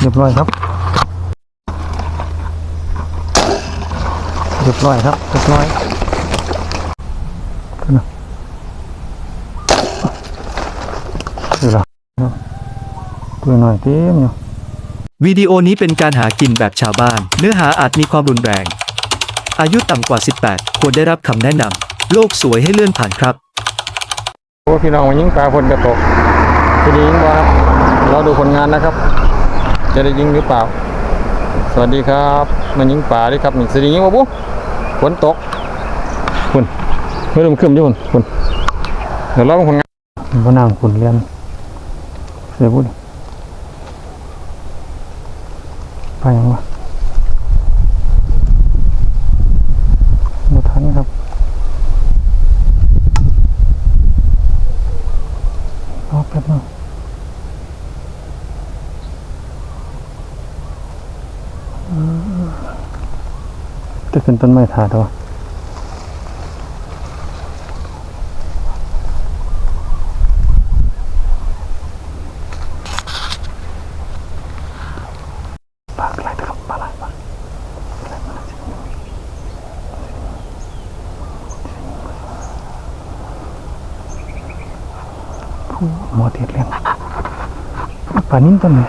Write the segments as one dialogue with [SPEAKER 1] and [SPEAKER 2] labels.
[SPEAKER 1] เรียบร้อยครับเรียบร้อยครับเรียบร้อยนมาดูละตัวหน่อยเต็มอยู่
[SPEAKER 2] วิดีโอนี้เป็นการหากินแบบชาวบ้าน เนื้อหาอาจมีความรุนแรง อายุต่ำกว่า 18 ควรได้รับคำแนะนำโลกสวยให้เลื่อนผ่านครับ
[SPEAKER 1] โอ้พี่น้องมายิงปลาพนกระตกทีนี้ยิงบ่ครับ เราดูผลงานนะครับ จะได้ยิงหรือเปล่า สวัสดีครับมายิงปลาดิครับนี่สวัสดียิงบ่ปุ๊ฝนตกคุณไม่รู้มันขึ้นยู่คุณคุณเดี๋ยวเราผลงานพนางคุณเรียนเสียบุญไปยังวะหมดทันครับรอแป๊บนึง จะเป็นต้นไม้ถาดวะปลาอะไรครับปลาอะปลาผู้หมอเทียดเลี้ยงปลานิ่มต้นไหน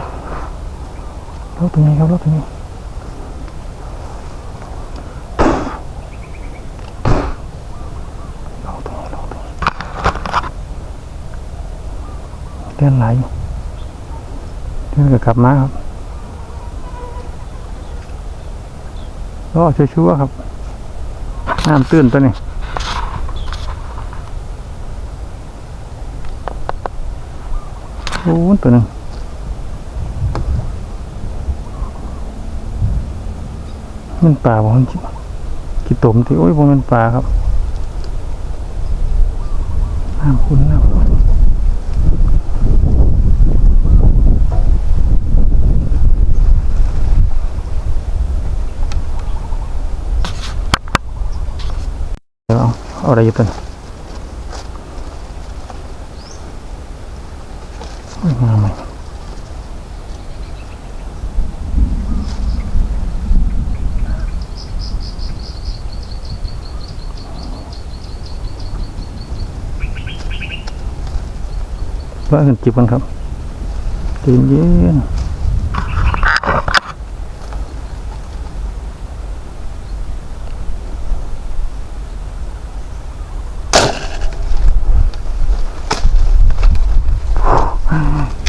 [SPEAKER 1] รถตัวนี้ครับรถตัวนี้รถตัวนี้รถตัวนี้ เลี้ยงหลเลี้ยงกับกลับมาครับก็ชัวร์ๆครับ น้ำตื้นตัวนี้โอ้ตัวหนึงมันปลาบ่มันจิกี่ตมที่โอ้ยบ่มันปลาครับน้ำคุณน้ำคุณเดี๋ ยวเอาเอาอะไรอยู่ตัวนี้โอ้ยงามเลย ว่ากันจิ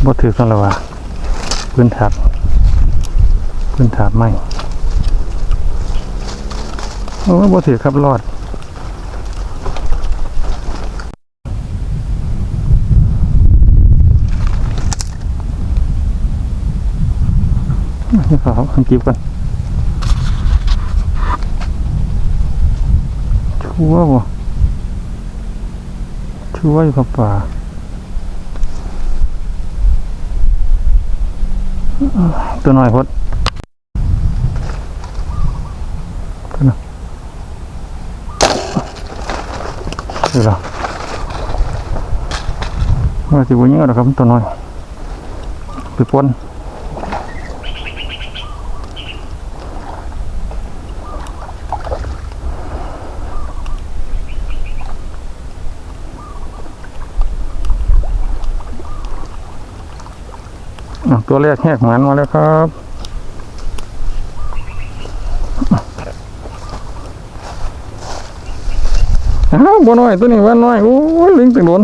[SPEAKER 1] บ่ถือกันล้ววะพื้นถาดพื้นถาดไม่โอ้บ่ถือครับรอดนี่ขอคันจิบกันชัวร์บ่ชัวร์อยู่กับป่า ตัวน้อยพดตัวน่ะเดี๋ยวเราว่าสิบุญยังหรอครับตัวน้อยไปปน ตัวแรกแหกหมันมาแล้วครับ อ้าวบัวน้อยตัวนี้ว่าน้อย โอ้ยลิงตึงโดน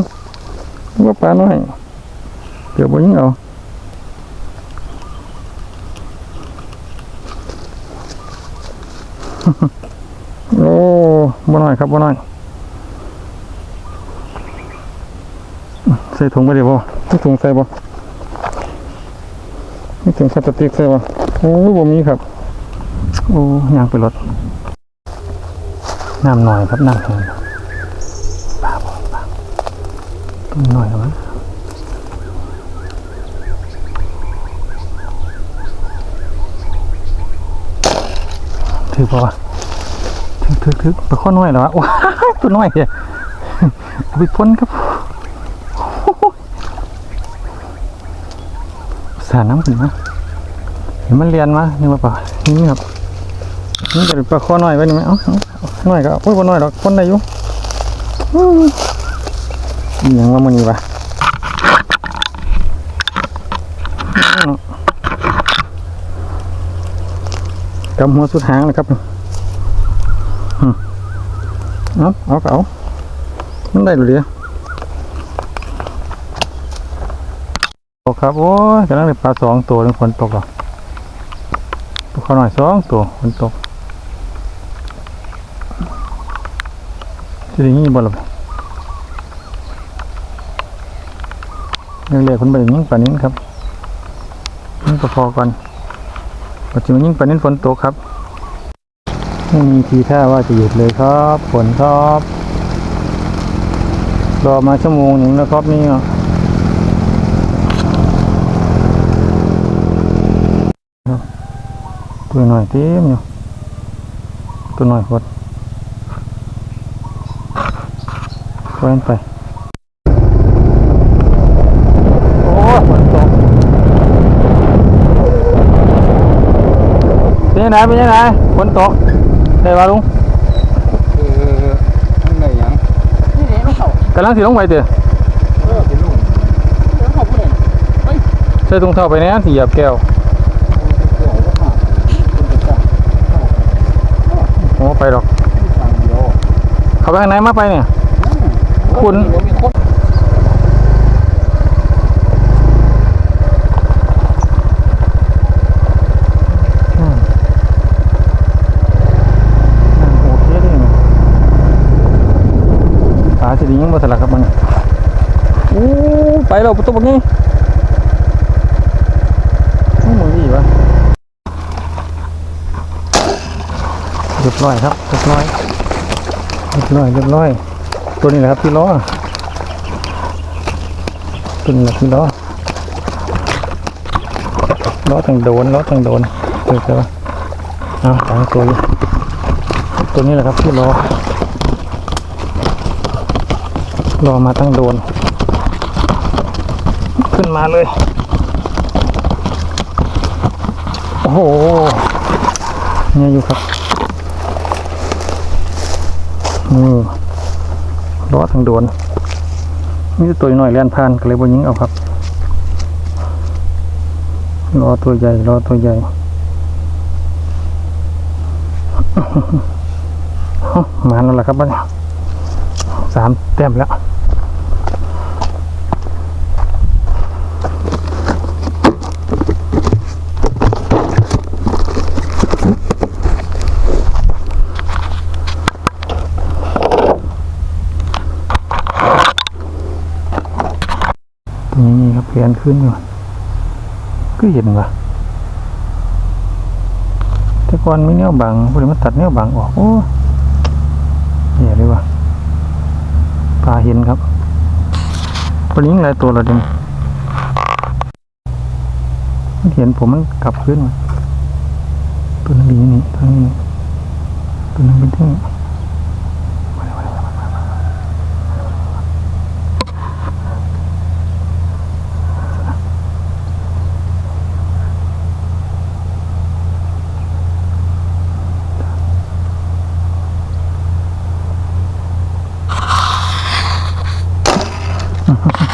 [SPEAKER 1] ว่าปลาน้อยเดี๋ยวบัวยิงเอาโอ้บัวน้อยครับบัวน้อยใส่ถุงไปเดี๋ยวบ่ใส่ถุงใส่บ่ นี่ถึงพลาสติกใช่ปะโอ้บ่มีครับ โอ้ยางไปรถน้ำหน่อยครับน้ำแห้งปลาบ่ปลาต้หน่อยครับถือปะวะถือถือถือปลาข้อน้อยเหรอวะว้าตัวน้อยเหี้ยอาไปพ้นครับโอ้โห สาดน้ำขึ้นมาเห็นมันเรียนมานี่มาป่านี่ครับนี่จะเป็นปลาคอน้อยไปนี่ไหมเอ้าเอาเอาน้อยก็อาโอ้ยบ่น้อยดอกคนได้อยู่ยังว่ามันนี่วะกำหัวสุดหางนะครับอืมเอาเอาเอามันได้หรือเดียว กครับ โอ้ยกำลังได้ปลาสองตัวนึงฝนตกหรอตัวเขาหน่อยสองตัวฝนตกที่นี่บ่หรอเรียกๆคนไปยิงปลานิ้นครับยิงก็พอก่อนปัจจุบันยิงปลานิ้นฝนตกครับไม่มีทีท่าว่าจะหยุดเลยครับฝนครับรอมาชั่วโมงหนึ่งแล้วครับนี่ ตัวหน่อยเต็มอยู่ตัวหน่อยพดปล่อยมันไปโอ้ฝนตกเป็นยังไงเป็นยังไงฝนตกได้ปะลุง
[SPEAKER 3] เออมันได้หยัง
[SPEAKER 4] นี่เดี๋ยวลูกเขา
[SPEAKER 1] กำลังสิลงไปเถอะ
[SPEAKER 3] เออเป็นลูก
[SPEAKER 4] เดี๋ยวเขาพูดเอ
[SPEAKER 1] ใส่ถุงเท้าไปเนี่ยสีหยียบแก้ว
[SPEAKER 3] เกี่ยวกับหาคนจะจับ
[SPEAKER 1] โอ้ไปหรอก
[SPEAKER 3] เข้า
[SPEAKER 1] ไปข้างในมาไปเนี่ย คุณ
[SPEAKER 3] เดี๋ยวมีคน
[SPEAKER 1] อืมอ่าโอเคเลยเนี่ยขาสิดียังบ่สลักครับมันอู้ไปแล้วประตูบักนี้โอ้มึงดีวะ เรียบร้อยครับเรียบร้อยเรียบร้อยเรียบร้อย ตัวนี้แหละครับที่ล้อตัวนี้แหละที่ล้อล้อทางโดนล้อทางโดนเจอแล้วเอาสองตัวตัวนี้แหละครับที่ล้อรอมาตั้งโดน ขึ้นมาเลย โอ้โหเนี่ยอยู่ครับ นี่ล้อทางโดนนี่ตัวน้อยเลียนผ่านก็เลยบนยิงเอาครับล้อตัวใหญ่ล้อตัวใหญ่มาแล้วล่ะครับบ้านสามเต็มแล้ว นี่ ครับเพียนขึ้นอยู่ก็เห็นว่ะแต่ก่อนไม่เนี้ยบังพอดีมาตัดเนี้ยบังออกโอ้เหี้ยเลยว่ะปลาเห็นครับพอนี้หลายตัวและเดิมมันเห็นผมมันกลับขึ้นมาตัวนึงดีนี่ตัวนี้ตัวนึงเป็นที่นี่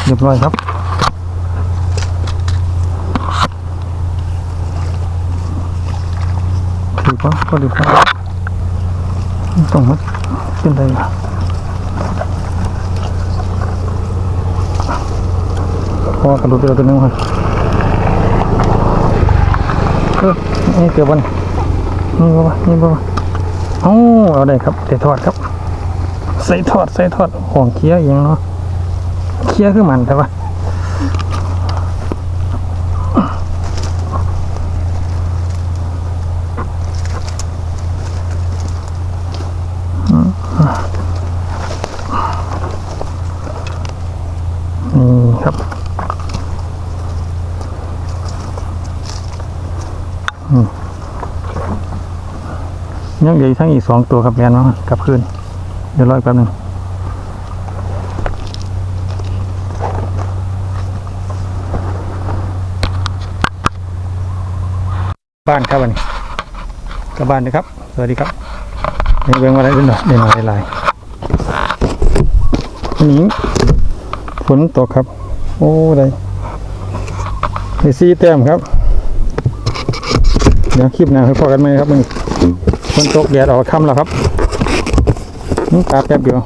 [SPEAKER 1] เรียบร้อยครับถือว่าก็ดีครับต้องมาเป็นไรอะพอกระโดดไปเราตัวนึงครับเออนี่เกือบวันนี่บ่วะนี่บ่วะเอ้าเอาได้ครับใส่ทอดครับ ใส่ทอดใส่ทอดของเคี้ยวเองเนาะ เคลียร์คือมันแต่ว่าครับอืมยังเหลืออกทั้งอีกสองตัวครับแมนมากลับคืน เดี๋ยวรออีกแป๊บหนึ่ง บ้านครับวันนี้กลับบ้านนะครับ สวัสดีครับนเบื้องวันอะไรด้วยหน่อยในหน่อยลายวันนี้ฝนตกครับ โอ้ได้ไปซีแต้มครับ เดี๋ยวคลิปหน้าให้พอกันไหมครับมันฝนตกแดดออกค่ำแล้วครับนี่ตาแป๊บเดียว